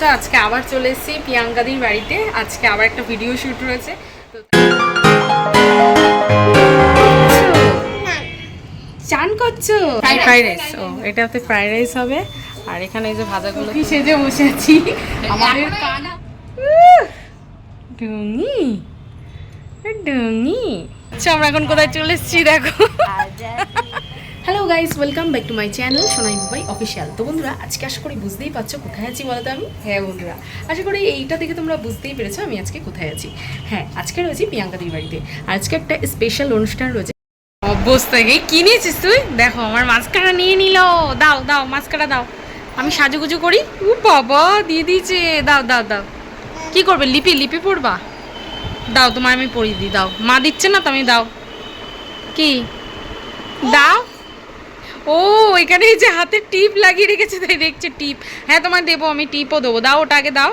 পাচ্ছ আজকে আবার চলে এসেছি প্রিয়াঙ্কাদির বাড়িতে। আজকে আবার একটা ভিডিও শুট রয়েছে। তো চান করছ? ফ্রাইড রাইস ও এটাতে ফ্রাইড রাইস হবে। আর এখানে এই যে ভাজাগুলো কি সেজে বসে আছি। আমাদের কানা ডুঙি ডুঙি। আচ্ছা আমরা এখন কোথায় চলে এসেছি দেখো। Hello guys welcome back to my channel Sonai Mumbai official তো বন্ধুরা আজকে আশা করি বুঝতেই পারছ কোথায় আছি বলো তো আমি? হ্যাঁ বন্ধুরা। আশা করি এইটা দেখে তোমরা বুঝতেই পেরেছ আমি আজকে কোথায় আছি। হ্যাঁ আজকে রয়েছি প্রিয়াঙ্কাদির বাড়িতে। আজকে একটা স্পেশাল অনুষ্ঠান রয়েছে। অবস্থা কি? কি নিয়েছিস তুই? দেখো আমার মাস্কারা নিয়ে নিল। দাও দাও মাস্কারা দাও। আমি সাজুগুজু করি। ও বাবা দিয়ে দিয়েছে। দাও দাও দাও। কি করবে? লিপি লিপি পড়বা দাও তোমায় আমি পড়িয়ে দিই। দাও। মা দিচ্ছে না তো আমি দাও। কি? দাও। ও এখানে এই যে হাতে টিপ লাগিয়ে রেখেছে, তাই দেখছে টিপ। হ্যাঁ তোমায় দেবো, আমি টিপও দেবো। দাও ওটা আগে দাও।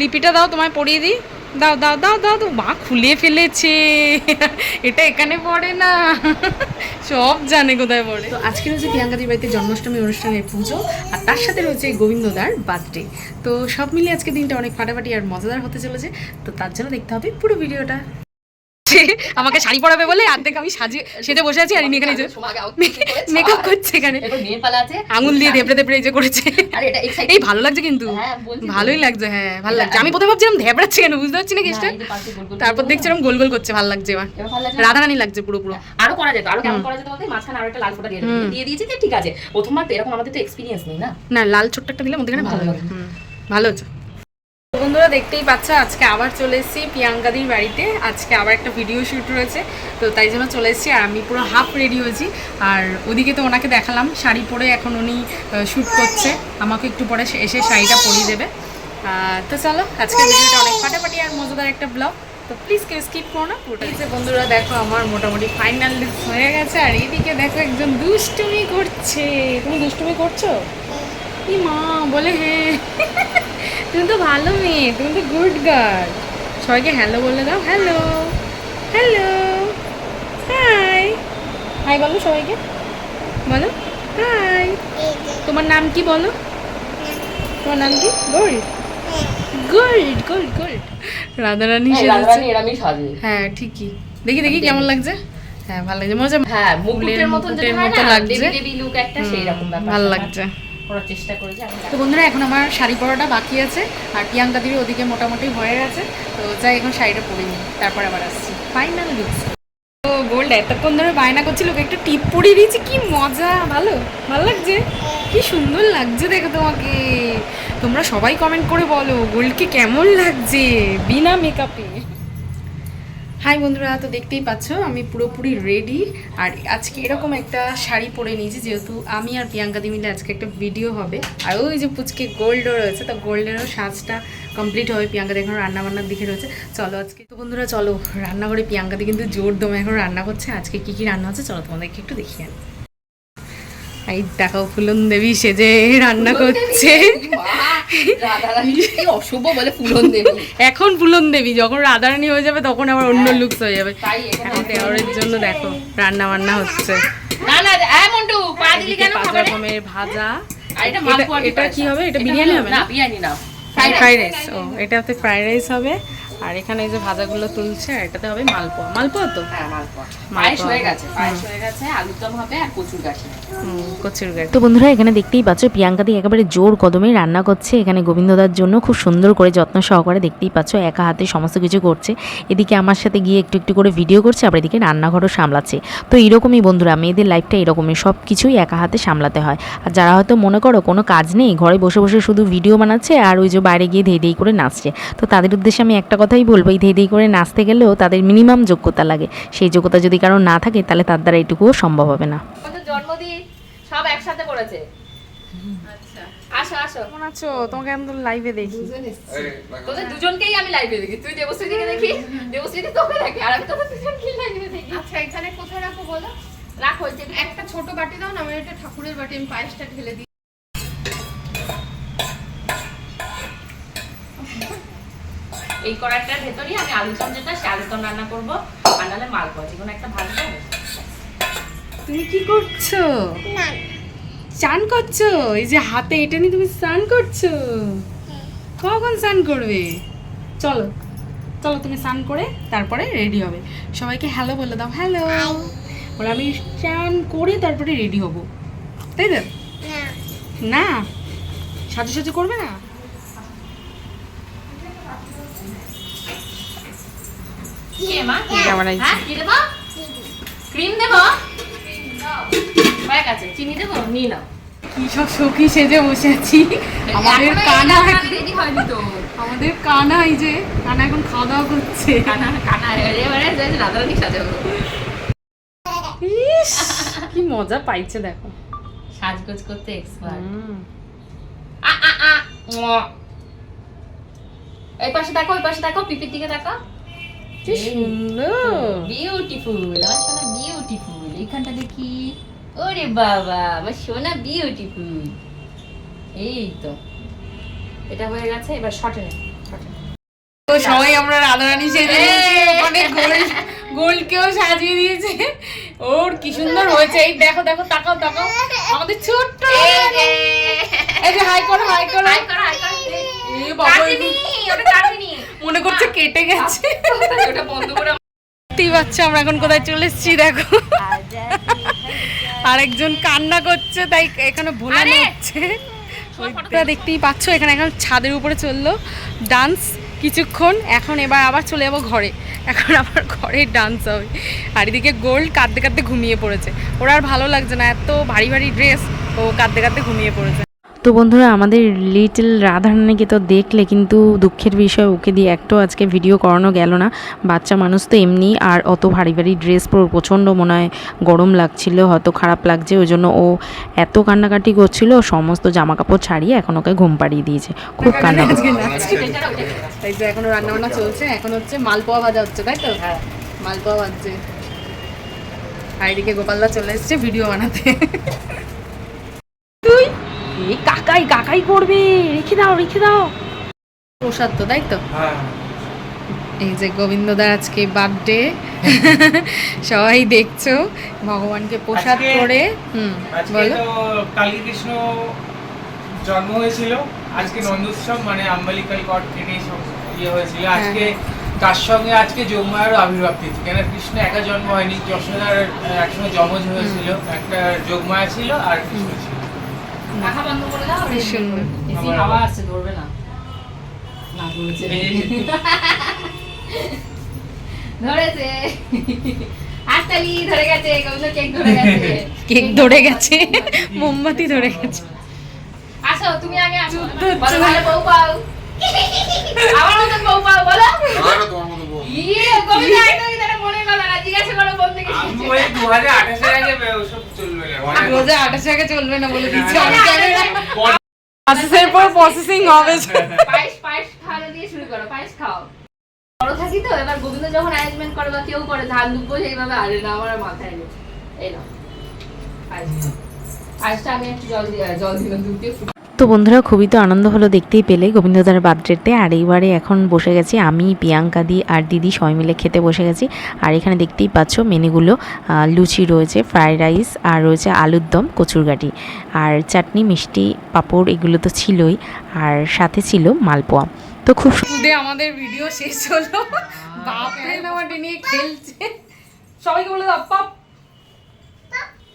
লিপিটা দাও, তোমায় পড়িয়ে দিই। দাও দাও দাও দাও তো মা খুলে ফেলেছে। এটা এখানে পড়ে না। সব জানে কোথায় পড়ে। তো আজকে রয়েছে প্রিয়াঙ্কাদির বাড়িতে জন্মাষ্টমী অনুষ্ঠানের পুজো, আর তার সাথে রয়েছে গোবিন্দদার বার্থডে। তো সব মিলিয়ে আজকে দিনটা অনেক ফাটাফাটি আর মজাদার হতে চলেছে। তো তার জন্য দেখতে হবে পুরো ভিডিওটা। আমাকে শাড়ি পরাবে বলে অর্ধেক আমি সেজে বসে আছি আর ইনি এখানে মেকআপ করছে? এখানে। আছে। আঙুল দিয়ে দেবড়ে দেবড়ে যে করেছে। এই ভালো লাগছে কিন্তু। হ্যাঁ। ভালোই লাগছে হ্যাঁ ভালো লাগছে। আমি প্রথমে ভাবছিলাম ধেবড়াচ্ছে কেন বুঝতে পারছি না কেসটা। তারপর দেখছিলাম গোল গোল করছে ভালো লাগছে এবার? রাধারানী লাগছে পুরো পুরো। আরও করা যেত আরও কেমন করা যেত বলতে মাঝখানে আরও একটা লাল ফোঁটা দিয়ে। দিয়ে দিয়েছি ঠিক আছে প্রথমবার তো এরকম আমাদের তো এক্সপিরিয়েন্স নেই না? না লাল ছোট্ট একটা দিলে মধ্যেখানে ভালো ভালো লাগে। ভালো হচ্ছে বন্ধুরা দেখতেই পাচ্ছ, আজকে আবার চলে এসেছি প্রিয়াঙ্কাদির বাড়িতে। আজকে আবার একটা ভিডিও শ্যুট রয়েছে, তো তাই জন্য চলে এসেছি আর আমি পুরো হাফ রেডি হয়েছি। আর ওদিকে তো ওনাকে দেখালাম, শাড়ি পরে এখন উনি শ্যুট করছে। আমাকে একটু পরে এসে শাড়িটা পরিয়ে দেবে। তো চলো আজকে ভিডিওটা অনেক ফাটাফাটি আর মজাদার একটা ব্লগ তো প্লিজ কেউ স্কিপ করো না, পুরোটা বন্ধুরা, দেখো আমার মোটামুটি ফাইনাল হয়ে গেছে, আর এদিকে দেখো একজন দুষ্টুমি করছে। তুমি দুষ্টুমি করছ? কি মা, বলে হ্যাঁ। তুমি তো ভালো মেয়ে তুমি তো গুড গার্ল সবাইকে হ্যালো বলে দাও হ্যালো হ্যালো হাই হাই বলো সবাইকে। বলো হাই তোমার নাম কি বলো? তোমার নাম কি? Gold gold gold gold Radharani হ্যাঁ, রাধারানী সাজে। হ্যাঁ ঠিকই। দেখি দেখি কেমন লাগছে? হ্যাঁ ভালো লাগছে। হচ্ছে হ্যাঁ মুকুটের মতন যেটা হয় মতো না লাগছে। দেবী দেবী লুক একটা সেই রকম ব্যাপার। ভালো লাগছে। করার চেষ্টা করেছি তো বন্ধুরা, এখন আমার শাড়ি পরাটা বাকি আছে, আর প্রিয়াঙ্কা দিবি ওদিকে মোটামুটি হয়ে গেছে, তো যাই এখন শাড়িটা পরে নিই, তারপর আবার আসছি। ফাইনাল লুকস তো গোল্ড এতক্ষণ ধরে বায়না করছিল, ওকে একটু টিপ পরিয়ে দিয়েছি, কি মজা, ভালো ভালো লাগছে? কি সুন্দর লাগছে দেখো তোমাকে। তোমরা সবাই কমেন্ট করে বলো, গোল্ডকে কেমন লাগছে? বিনা মেকআপে হাই বন্ধুরা, তো দেখতেই পাচ্ছ, আমি পুরোপুরি রেডি আর আজকে এরকম একটা শাড়ি পরে নিয়েছি, যেহেতু আমি আর প্রিয়াঙ্কা দি মিলে আজকে একটা ভিডিও হবে। আর ওই যে পুচকে গোল্ডও রয়েছে, তো গোল্ডেরও সাজটা কমপ্লিট হবে, প্রিয়াঙ্কা দেখো এখন রান্নাবান্নার দিকে রয়েছে। চলো আজকে, তো বন্ধুরা, চলো, রান্নাঘরে প্রিয়াঙ্কা দি কিন্তু জোর দমে এখন রান্না করছে। আজকে কী কী রান্না হচ্ছে, চলো তোমাদেরকে একটু দেখিয়ে আনি। এই দেখো ফুলন দেবী সেজে রান্না করছে। অশুভ বলে ফুলন দেবী এখন ফুলন দেবী যখন রাধারানী হয়ে যাবে তখন আবার অন্য লুকস হয়ে যাবে। এখন দেওয়ারের জন্য দেখো রান্না বান্না হচ্ছে কেন পাঁচ রকমের ভাজা। এটা কি হবে? এটা বিরিয়ানি হবে না না? বিরিয়ানি না ফ্রাইড রাইস ও এটাতে ফ্রাইড রাইস হবে। আর এখানে এই যে ভাজাগুলো তুলছে আর এটাতে হবে মালপোয়া। মালপোয়া তো? হ্যাঁ মালপোয়া। পায়েস হয়ে গেছে পায়েস হয়ে গেছে আলুর দম হবে আর কচুর গাড়ি তো বন্ধুরা এখানে দেখতেই পাচ্ছ প্রিয়াঙ্কাদি একেবারে জোর কদমে রান্না করছে। এখানে গোবিন্দদার জন্য খুব সুন্দর করে যত্ন সহকারে দেখতেই পাচ্ছ একা হাতে সমস্ত কিছু করছে। এদিকে আমার সাথে গিয়ে একটু একটু করে ভিডিও করছে আবার এদিকে রান্নাঘরও সামলাচ্ছে। তো এরকমই বন্ধুরা মেয়েদের লাইফটা এরকমই সব কিছুই একা হাতে সামলাতে হয়। আর যারা হয়তো মনে করো কোনো কাজ নেই ঘরে বসে বসে শুধু ভিডিও বানাচ্ছে আর ওই যে বাইরে গিয়ে ধেই ধেই করে নাচছে তো তাদের উদ্দেশ্যে আমি একটা কথাই বলব এই ধেই ধেই করে নাচতে গেলেও তাদের মিনিমাম যোগ্যতা লাগে। সেই যোগ্যতা যদি কারও না থাকে তাহলে তার দ্বারা এটুকুও সম্ভব হবে না। জন্মদিন সব একসাথে করেছে। আচ্ছা কেমন আছো? তোমাকে আমি লাইভে দেখি। তোদের দুজনকেই আমি লাইভে দেখি। তুই দেবশ্রীকে দেখি? দেবশ্রী তোকে দেখি? আর আমি তোদের দুজনকেই লাইভে দেখি। আচ্ছা এখানে কোথায় বলো? রাখো যে একটা ছোট বাটি দাও না আমার একটা ঠাকুরের বাটি আমি পায়েসটা ঢেলে দিই এই কড়াইটার ভেতরই আমি আলুদম যেটা সে আলুদম রান্না করব। আর নাহলে মালপোয়া যে কোনো একটা ভাজবো তুমি কি করছ? চান করছ? এই যে হাতে এটা নিয়ে তুমি স্নান করছ? কখন স্নান করবে? চলো চলো তুমি স্নান করে তারপরে রেডি হবে। সবাইকে হ্যালো বলে দাও। হ্যালো বলে আমি স্নান করে তারপরে রেডি হব। তাই তো? না। সাজু সাজু করবে না কি রে মা এই যে আমার এই যে। হ্যাঁ কি দেবো ক্রিম দেবো? হয়ে চিনি দেবো? নিয়ে নাও। কি সব সখী সেজে বসে আছি। আমাদের কানা রেডি হয়নি তো। আমাদের কানা এই যে কানা এখন খাওয়া দাওয়া করছে। কানা কানা এবারে রাধারানি সাজাবো ইস, কি মজা পাইছে দেখো। সাজগোজ করতে এক্সপার্ট আ আ আ। এই পাশে দেখো ওই পাশে দেখো পিপির দিকে দেখো। কি সুন্দর বিউটিফুল আমার সোনা বিউটিফুল এইখানটা দেখি ওরে বাবা আমার সোনা বিউটিফুল এই তো এটা হয়ে গেছে এবার নে সবাই আমরা রাধারানী সেজে ওখানে সাজিয়ে দিয়েছে। ওর কি সুন্দর হয়েছে। এই দেখো দেখো তাকাও তাকাও। আমাদের ছোট্ট এই যে হাই করো হাই করো। হাই করো হাই করো। বাবা মনে করছে কেটে গেছে। ওটা বন্ধ করে দেখতেই পাচ্ছ আমরা এখন কোথায় চলে এসেছি দেখো। আরেকজন কান্না করছে তাই এখানে ভোলানো! হচ্ছে। ওইটা দেখতেই পাচ্ছ এখানে এখন ছাদের উপরে চলল ডান্স কিছুক্ষণ। এখন এবার আবার চলে যাব ঘরে। এখন আবার ঘরে ডান্স হবে। আর এদিকে গোল্ড কাঁদতে কাঁদতে ঘুমিয়ে পড়েছে। ওর আর ভালো লাগছে না এত ভারী ভারী ড্রেস ও কাঁদতে কাঁদতে ঘুমিয়ে পড়েছে। তো বন্ধুরা আমাদের লিটল রাধারানীকে তো দেখলে কিন্তু দুঃখের বিষয় ওকে দিয়ে একটাও আজকে ভিডিও করানো গেল না। বাচ্চা মানুষ তো এমনি আর অত ভারী ভারী ড্রেস পরে প্রচণ্ড মনে হয় গরম লাগছিল হয়তো খারাপ লাগছে ওই জন্য ও এত কান্নাকাটি করছিল সমস্ত জামা কাপড় ছাড়িয়ে এখন ওকে ঘুম পাড়িয়ে দিয়েছে। খুব কান্না এখনও রান্না বান্না চলছে এখন হচ্ছে মালপোয়া ভাজা হচ্ছে তাই তো? হ্যাঁ। মালপোয়া ভাজছে। আর এদিকে গোপালদা চলে এসছে ভিডিও বানাতে। এই কাকাই কাকাই করবে। রেখে দাও রেখে দাও। প্রসাদ তো তাই তো? এই যে গোবিন্দদার আজকে বার্থডে সবাই দেখছ ভগবানকে প্রসাদ করে। হুম বলো। কালী কৃষ্ণ জন্ম হয়েছিল। আজকে নন্দোৎসব মানে আম্বালিকাল গড থেকে ইয়ে হয়েছিল। হ্যাঁ। আজকে তার সঙ্গে আজকে যৌমায়ের আবির্ভাব তিথি। কেন কৃষ্ণ একা জন্ম হয়নি যশোদার একসঙ্গে যমজ হয়েছিল। একটা যোগমায়া ছিল আর কৃষ্ণ ছিল। পাখা বন্ধ করে দাও সুন্দর এসি হাওয়া আসছে ধরবে না না ধরেছে ধরেছে হাততালি ধরে গেছে কৌশল কেক ধরে গেছে কেক ধরে গেছে মোমবাতি ধরে গেছে আসো তুমি আগে আসো হচ্ছে। ভালো বউ পাও আমার মতন বউ পাও বলো আমারও তোমার মতো বউ। ইয়ে কবিতা মনে কথা না জিজ্ঞাসা করো বোন থেকে আমি ওই দু হাজার আগে ওসব চলবে না। অনেক- রোজা আঠাশ চলবে না বলে দিচ্ছে। অন ক্যামেরা প্রসেসের পর প্রসেসিং হবে। পায়েস পায়েস খাওয়ানো দিয়ে শুরু করো পায়েস খাও। বড় থাকি তো এবার গোবিন্দ যখন অ্যারেঞ্জমেন্ট করে বা কেউ করে ধান দুব্বো সেইভাবে আরে না আমার মাথায় নেই। এই নাও। পায়েস। পায়েসটা আমি একটু জল দিয়ে জল দিলাম দুধ দিয়ে তো বন্ধুরা, খুবই তো আনন্দ হলো দেখতেই পেলে গোবিন্দদার বার্থডেতে। আর এইবারে এখন বসে গেছি আমি, প্রিয়াঙ্কা দি আর দিদি সবাই মিলে খেতে বসে গেছি। আর এখানে দেখতেই পাচ্ছ মেনুগুলো লুচি রয়েছে ফ্রাইড রাইস আর রয়েছে আলুর দম, কচুরগাটি। আর চাটনি, মিষ্টি, পাঁপড় এগুলো তো ছিলই, আর সাথে ছিল মালপোয়া। তো খুব সুন্দর আমাদের ভিডিও শেষ হলো। সবাইকে বলে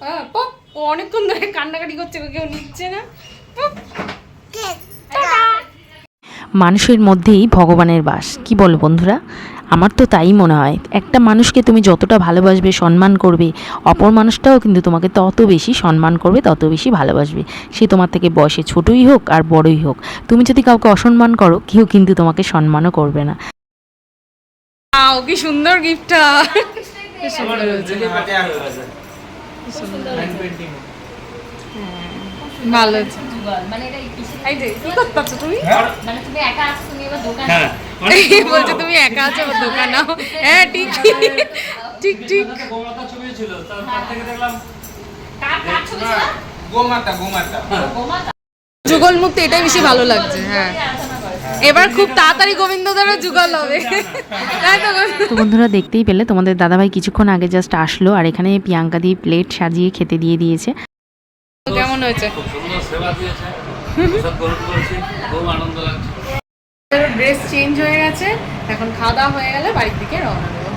হ্যাঁ অনেকক্ষণ ধরে কান্নাকাটি করছে, কেউ নিচ্ছে না। মানুষের মধ্যেই ভগবানের বাস। কি বলো বন্ধুরা? আমার তো তাই মনে হয়। একটা মানুষকে তুমি যতটা ভালোবাসবে সম্মান করবে অপর মানুষটাও কিন্তু তোমাকে তত বেশি সম্মান করবে তত বেশি ভালোবাসবে। সে তোমার থেকে বয়সে ছোটই হোক আর বড়ই হোক। তুমি যদি কাউকে অসম্মান করো কেউ কিন্তু তোমাকে সম্মানও করবে না। কি সুন্দর গিফটটা painting। ভালো আছে যুগল মানে এটা এই যে কি করতেছো তুমি? মানে তুমি একা তুমি এবার দোকানে হ্যাঁ। বলছে তুমি একা আছো আমার দোকান নাও হ্যাঁ ঠিক ঠিক ঠিক কার কার ছবি ছিল? গোমাতা গোমাতা। গোমাতা। যুগল মুক্তি এটাই বেশি ভালো লাগছে হ্যাঁ। এবার খুব তাড়াতাড়ি গোবিন্দদারও যুগল হবে। তো তো বন্ধুরা দেখতেই পেলে তোমাদের দাদাভাই কিছুক্ষণ আগে জাস্ট আসলো আর এখানে প্রিয়াঙ্কা দিয়ে প্লেট সাজিয়ে খেতে দিয়ে দিয়েছে। কেমন হয়েছে। খুব সুন্দর সেবা দিয়েছে। প্রসাদ গ্রহণ করেছি খুব আনন্দ লাগছে। ড্রেস চেঞ্জ হয়ে গেছে এখন খাওয়া দাওয়া হয়ে গেলে বাড়ির দিকে রওনা দেবো।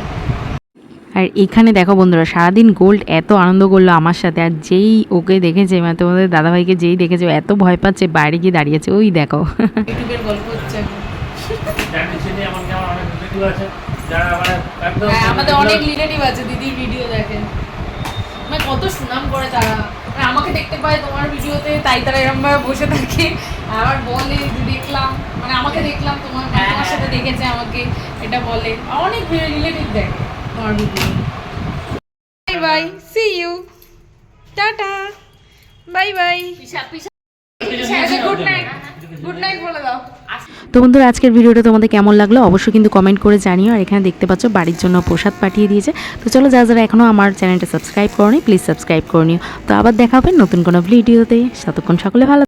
আর এখানে দেখো বন্ধুরা সারাদিন গোল্ড এত আনন্দ করল আমার সাথে আর যেই ওকে দেখেছে মানে তোমাদের দাদাভাইকে যেই দেখেছে ও এত ভয় পাচ্ছে বাইরে গিয়ে দাঁড়িয়েছে ওই দেখো। ইউটিউবের গল্প হচ্ছে। মানে হ্যাঁ, আমাদের অনেক রিলেটিভ আছে দিদির ভিডিও দেখে। মানে কত সুনাম করে তারা মানে আমাকে দেখতে পায় তোমার ভিডিওতে তাই তারা এরকম ভাবে বসে থাকে। আবার বলে দেখলাম। মানে আমাকে দেখলাম তোমার মানে তোমার সাথে দেখেছে আমাকে এটা বলে। অনেক রিলেটিভ দেখে তোমার video. Bye bye see you tata. Bye bye good night good night বলে দাও। তো বন্ধুরা, আজকের ভিডিওটা তোমাদের কেমন লাগল অবশ্যই কিন্তু কমেন্ট করে জানিও। আর এখানে দেখতে পাচ্ছ, বাড়ির জন্য প্রসাদ পাঠিয়ে দিয়েছে। তো চলো, যারা যারা এখনও আমার চ্যানেলটা সাবস্ক্রাইব করনি প্লিজ সাবস্ক্রাইব করে নিও। তো আবার দেখা হবে নতুন কোনো ভিডিওতে ততক্ষণ সকলে ভালো